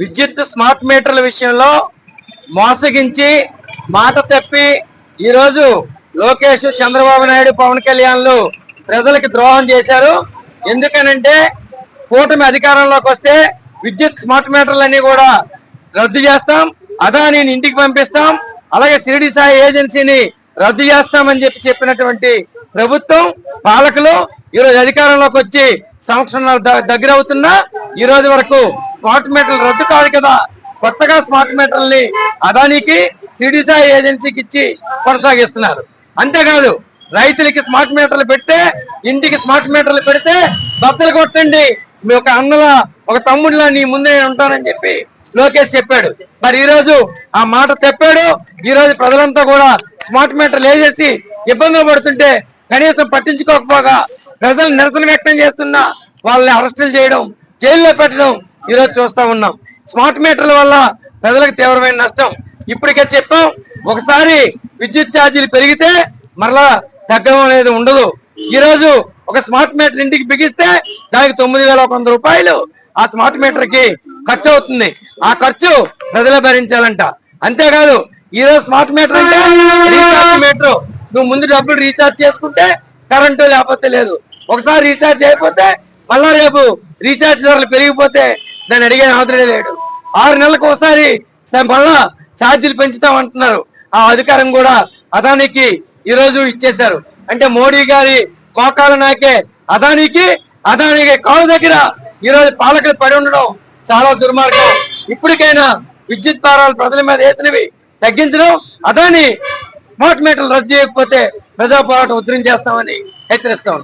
విద్యుత్ స్మార్ట్ మీటర్ల విషయంలో మోసగించి మాట తప్పి ఈరోజు లోకేష్ చంద్రబాబు నాయుడు పవన్ కళ్యాణ్లు ప్రజలకు ద్రోహం చేశారు. ఎందుకనంటే కూటమి అధికారంలోకి వస్తే విద్యుత్ స్మార్ట్ మీటర్లన్నీ కూడా రద్దు చేస్తాం. అదానీని ఇంటికి పంపిస్తాం. అలాగే షిరిడి సాయి ఏజెన్సీని రద్దు చేస్తామని చెప్పి చెప్పినటువంటి ప్రభుత్వం పాలకులు ఈరోజు అధికారంలోకి వచ్చి సంవత్సరాలు ద- దగ్గర అవుతున్నా ఈ రోజు వరకు స్మార్ట్ మీటర్లు రద్దు కాదు కదా. కొత్తగా స్మార్ట్ మీటర్లని అదానికి సిడిసాయి ఏజెన్సీకి ఇచ్చి కొనసాగిస్తున్నారు. అంతేకాదు రైతులకి స్మార్ట్ మీటర్లు పెడితే ఇంటికి స్మార్ట్ మీటర్లు పెడితే బద్దలు కొట్టండి. మీ ఒక అన్నలా ఒక తమ్ముడిలా నీ ముందే ఉంటానని చెప్పి లోకేష్ చెప్పాడు. మరి ఈ రోజు ఆ మాట చెప్పాడు ఈ రోజు ప్రజలంతా కూడా స్మార్ట్ మీటర్లు వేసేసి ఇబ్బందులు పడుతుంటే కనీసం పట్టించుకోకపోగా ప్రజలు నిరసన వ్యక్తం చేస్తున్నా వాళ్ళని అరెస్టులు చేయడం జైల్లో పెట్టడం ఈరోజు చూస్తూ చూస్తా ఉన్నాం. స్మార్ట్ మీటర్ల వల్ల ప్రజలకు తీవ్రమైన నష్టం. ఇప్పటికే చెప్పాం ఒకసారి విద్యుత్ ఛార్జీలు పెరిగితే మరలా తగ్గడం అనేది ఉండదు. ఈరోజు ఒక స్మార్ట్ మీటర్ ఇంటికి బిగిస్తే దానికి తొమ్మిది వేల ఒక వంద రూపాయలు ఆ స్మార్ట్ మీటర్కి ఖర్చు అవుతుంది. ఆ ఖర్చు ప్రజలే భరించాలంట. అంతేకాదు ఈ రోజు స్మార్ట్ మీటర్ అంటే మీటర్. నువ్వు ముందు డబ్బులు రీఛార్జ్ చేసుకుంటే కరెంటు లేకపోతే లేదు. ఒకసారి రీఛార్జ్ అయిపోతే మళ్ళా రేపు రీఛార్జ్ ధరలు పెరిగిపోతే దాన్ని అడిగే అవసరం లేడు ఆరు నెలలకు ఒకసారి మళ్ళా ఛార్జీలు పెంచుతామంటున్నారు ఆ అధికారం కూడా అదానికి ఈ రోజు ఇచ్చేశారు. అంటే మోడీ గారి మోకాలు నాకే అదానికి అదానికి కాలు దగ్గర ఈ రోజు పాలకులు పడి ఉండడం చాలా దుర్మార్గం. ఇప్పటికైనా విద్యుత్ భారాలు ప్రజల మీద వేసినవి తగ్గించడం అదాని స్మార్ట్ మీటర్లు రద్దు చేయకపోతే ప్రజా పోరాటం ఉద్ధరించేస్తామని హెచ్చరిస్తాం